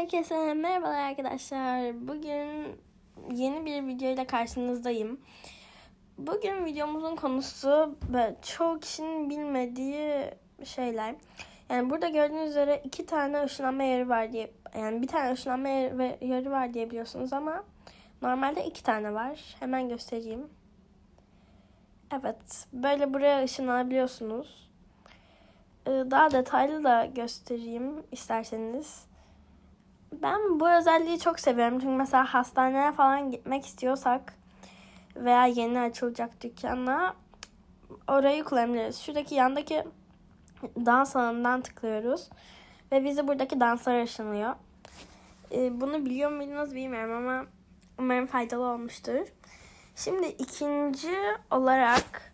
Herkese merhabalar arkadaşlar. Bugün yeni bir video ile karşınızdayım. Bugün videomuzun konusu böyle çoğu kişinin bilmediği şeyler. Yani burada gördüğünüz üzere iki tane ışınlanma yeri var diye yani bir tane ışınlanma yeri, var diye biliyorsunuz ama normalde iki tane var. Hemen göstereyim. Evet, böyle buraya ışınlanabiliyorsunuz. Ee, Daha detaylı da göstereyim isterseniz. Ben bu özelliği çok seviyorum. Çünkü mesela hastaneye falan gitmek istiyorsak veya yeni açılacak dükkana orayı kullanabiliriz. Şuradaki yandaki dans alanından tıklıyoruz. Ve bizi buradaki danslar ışınlıyor. Ee, bunu biliyor muydunuz bilmiyorum ama umarım faydalı olmuştur. Şimdi ikinci olarak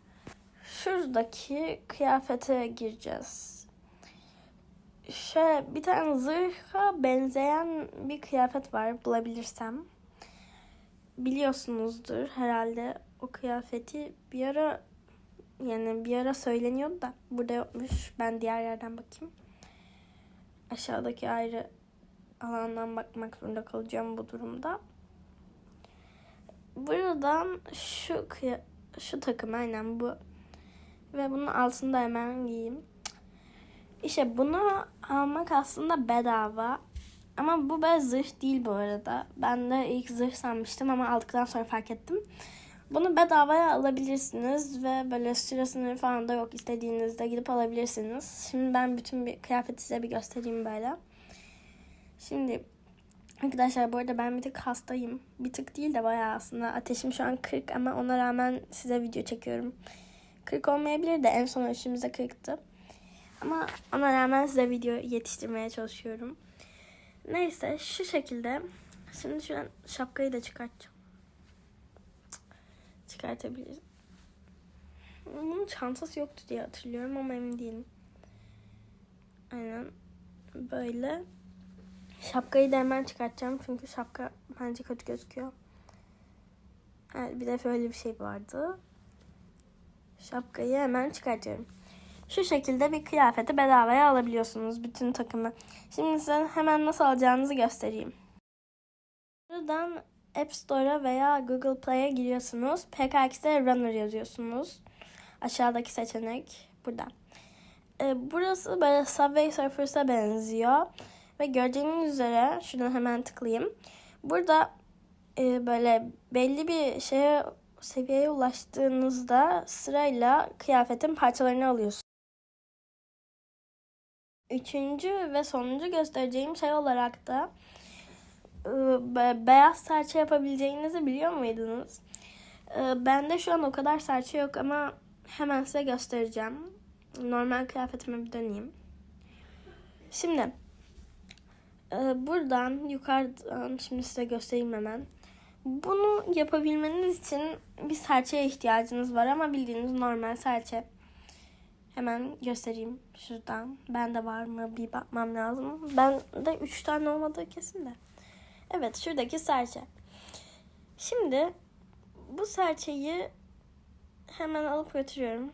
şuradaki kıyafete gireceğiz. Şöyle bir tane zırha benzeyen bir kıyafet var bulabilirsem. Biliyorsunuzdur herhalde o kıyafeti bir ara yani bir ara söyleniyordu da burada yokmuş. Ben diğer yerden bakayım. Aşağıdaki ayrı alandan bakmak zorunda kalacağım bu durumda. Buradan şu kıya şu takım aynen bu. Ve bunun altında hemen giyeyim. İşte bunu almak aslında bedava. Ama bu böyle zırh değil bu arada. Ben de ilk zırh sanmıştım ama aldıktan sonra fark ettim. Bunu bedavaya alabilirsiniz ve böyle süre falan da yok. İstediğinizde gidip alabilirsiniz. Şimdi ben bütün bir kıyafeti size bir göstereyim böyle. Şimdi arkadaşlar bu arada ben bir tık hastayım. Bir tık değil de bayağı aslında. Ateşim şu an 40 ama ona rağmen size video çekiyorum. 40 olmayabilir de en son ölçümüzde 40'tı. Ama ona rağmen size video yetiştirmeye çalışıyorum. Neyse şu şekilde. Şimdi şuradan şapkayı da çıkartacağım. Çıkartabilirim. Bunun çantası yoktu diye hatırlıyorum ama emin değilim. Aynen. Böyle. Şapkayı da hemen çıkartacağım çünkü şapka bence kötü gözüküyor. Evet, bir de böyle bir şey vardı. Şapkayı hemen çıkartıyorum. Şu şekilde bir kıyafeti bedavaya alabiliyorsunuz bütün takımı. Şimdi size hemen nasıl alacağınızı göstereyim. Buradan App Store'a veya Google Play'e giriyorsunuz. PKX'de Runner yazıyorsunuz. Aşağıdaki seçenek burada. Ee, burası böyle Subway Surfers'a benziyor. Ve gördüğünüz üzere şuradan hemen tıklayayım. Burada e, böyle belli bir şeye seviyeye ulaştığınızda sırayla kıyafetin parçalarını alıyorsunuz. Üçüncü ve sonuncu göstereceğim şey olarak da e, beyaz serçe yapabileceğinizi biliyor muydunuz? Bende şu an o kadar serçe yok ama hemen size göstereceğim. Normal kıyafetime bir döneyim. Şimdi e, buradan yukarıdan şimdi size göstereyim hemen. Bunu yapabilmeniz için bir serçeye ihtiyacınız var ama bildiğiniz normal serçe. Hemen göstereyim şuradan. Bende var mı bir bakmam lazım. Ben de 3 tane olmadığı kesin de. Evet şuradaki serçe. Şimdi bu serçeyi hemen alıp götürüyorum.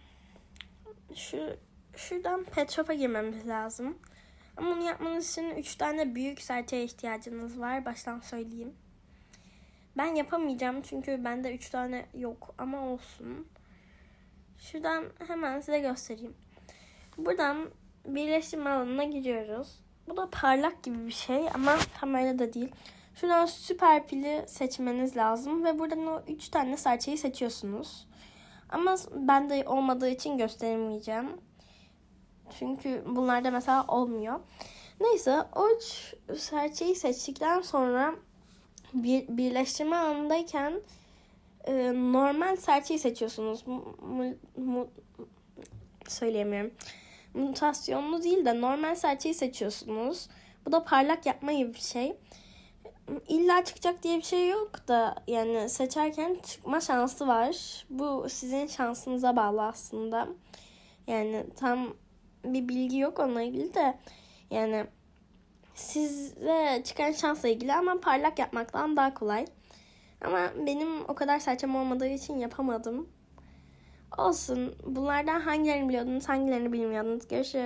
Şu şuradan pet shop'a girmemiz lazım. Ama bunu yapmanız için 3 tane büyük serçeye ihtiyacınız var. Baştan söyleyeyim. Ben yapamayacağım çünkü bende 3 tane yok ama olsun. Şuradan hemen size göstereyim. Buradan birleştirme alanına giriyoruz. Bu da parlak gibi bir şey ama tam öyle de değil. Şuradan süper pili seçmeniz lazım ve buradan o 3 tane serçeyi seçiyorsunuz. Ama bende olmadığı için gösteremeyeceğim. Çünkü bunlarda mesela olmuyor. Neyse o 3 serçeyi seçtikten sonra bir, birleştirme alanındayken e, normal serçeyi seçiyorsunuz. Mu, mu, söyleyemiyorum. Mutasyonlu değil de normal serçeyi seçiyorsunuz. Bu da parlak yapma gibi bir şey. İlla çıkacak diye bir şey yok da yani seçerken çıkma şansı var. Bu sizin şansınıza bağlı aslında. Yani tam bir bilgi yok onunla ilgili de yani size çıkan şansla ilgili ama parlak yapmaktan daha kolay. Ama benim o kadar serçem olmadığı için yapamadım. Olsun. Bunlardan hangilerini biliyordunuz, hangilerini bilmiyordunuz. Görüşürüz.